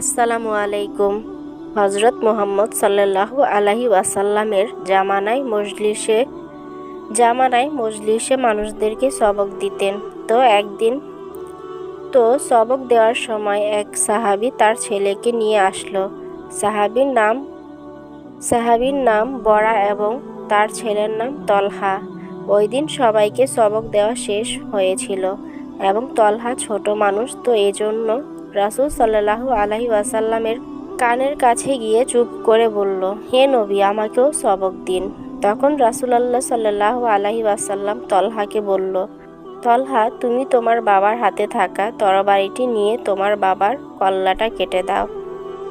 আসসালামু আলাইকুম। হজরত মোহাম্মদ সাল্লাল্লাহু আলাহি ওয়াসাল্লামের জামানায় মজলিসে জামানায় মজলিসে মানুষদেরকে সবক দিতেন। তো একদিন, তো সবক দেওয়ার সময় এক সাহাবী তার ছেলেকে নিয়ে আসলো। সাহাবীর নাম সাহাবীর নাম বরা এবং তার ছেলের নাম তলহা। ওই দিন সবাইকে সবক দেওয়া শেষ হয়েছিল এবং তলহা ছোট মানুষ, তো এজন্য রাসূল সাল্লাল্লাহু আলাইহি ওয়াসাল্লামের কানের কাছে গিয়ে চুপ করে বলল, হে নবী, আমাকেও সবক দিন। তখন রাসূলুল্লাহ সাল্লাল্লাহু আলাইহি ওয়াসাল্লাম তলহাকে বলল, তলহা, তুমি তোমার বাবার হাতে থাকা তরবারিটি নিয়ে তোমার বাবার কল্লাটা কেটে দাও।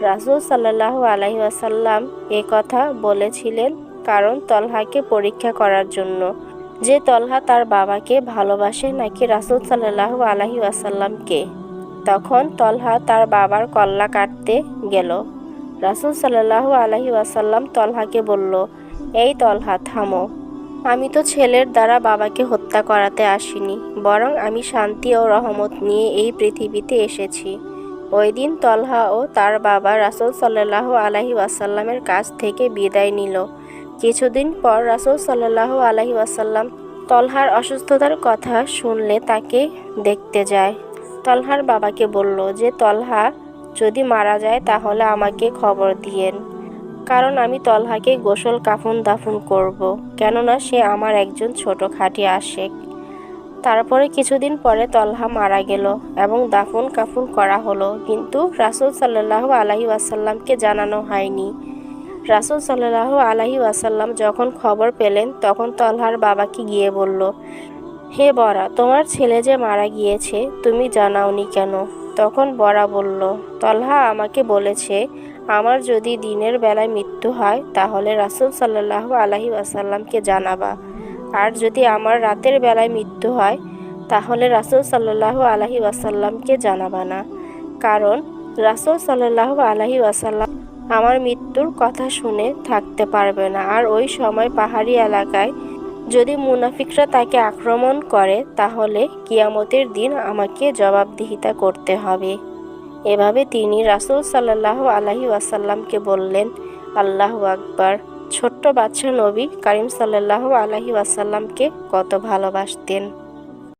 রাসূল সাল্লাল্লাহু আলাইহি ওয়াসাল্লাম এ কথা বলেছিলেন কারণ তলহাকে পরীক্ষা করার জন্য। যে তলহা তার বাবাকে ভালোবাসে নাকি রাসূল সাল্লাল্লাহু আলাইহি ওয়াসাল্লামকে? তখন তলহা তার বাবার কল্লা কাটতে গেল। রাসূল সাল্লাল্লাহু আলাইহি ওয়াসাল্লাম তলহাকে বলল, এই তলহা, থামো। আমি তো ছেলের দ্বারা বাবাকে হত্যা করাতে আসিনি, বরং আমি শান্তি ও রহমত নিয়ে এই পৃথিবীতে এসেছি। ওই দিন তলহা ও তার বাবা রাসূল সাল্লাল্লাহু আলাইহি ওয়াসাল্লামের কাছ থেকে বিদায় নিল। কিছুদিন পর রাসূল সাল্লাল্লাহু আলাইহি ওয়াসাল্লাম তলহার অসুস্থতার কথা শুনলে তাকে দেখতে যায়। তলহার বাবাকে বলল, যে তলহা যদি মারা যায় তাহলে আমাকে খবর দিয়েন, কারণ আমি তলহাকে গোসল কাফন দাফন করব। কেননা সে আমার একজন ছোট খাঁটি আশেক তারপরে কিছুদিন পরে তলহা মারা গেল এবং দাফন কাফন করা হলো, কিন্তু রাসুল সাল্লাহ আলাহি ওয়াসাল্লামকে জানানো হয়নি রাসুল সাল্লাহ আলাহি ওয়াসাল্লাম যখন খবর পেলেন, তখন তলহার বাবাকে গিয়ে বলল হে বরা, তোমার ছেলে যে মারা গিয়েছে, তুমি জানাওনি কেন? তখন বরা বলল, তলহা আমাকে বলেছে, আমার যদি দিনের বেলায় মৃত্যু হয়, তাহলে রাসুল সাল্লাহ আলাহি আসাল্লামকে জানাবা। আর যদি আমার রাতের বেলায় মৃত্যু হয়, তাহলে রাসুল সাল্লাহ আলাহি আসাল্লামকে জানাবা না। কারণ, রাসুল সাল্লাহ আলাহি আসাল্লাম আমার মৃত্যুর কথা শুনে থাকতে পারবে না। আর ওই সময় পাহাড়ি এলাকায় যদি মুনাফিকরা তাকে আক্রমণ করে, তাহলে কিয়ামতের দিন আমাকে জবাবদিহিতা করতে হবে। এভাবে তিনি রাসুল সাল্লাহ আলাহি ওয়াসাল্লামকে বললেন, আল্লাহ আকবার। ছোট্ট বাচ্চা নবী করিম সাল্লাহ আলাহি ওয়াসাল্লামকে কত ভালোবাসতেন।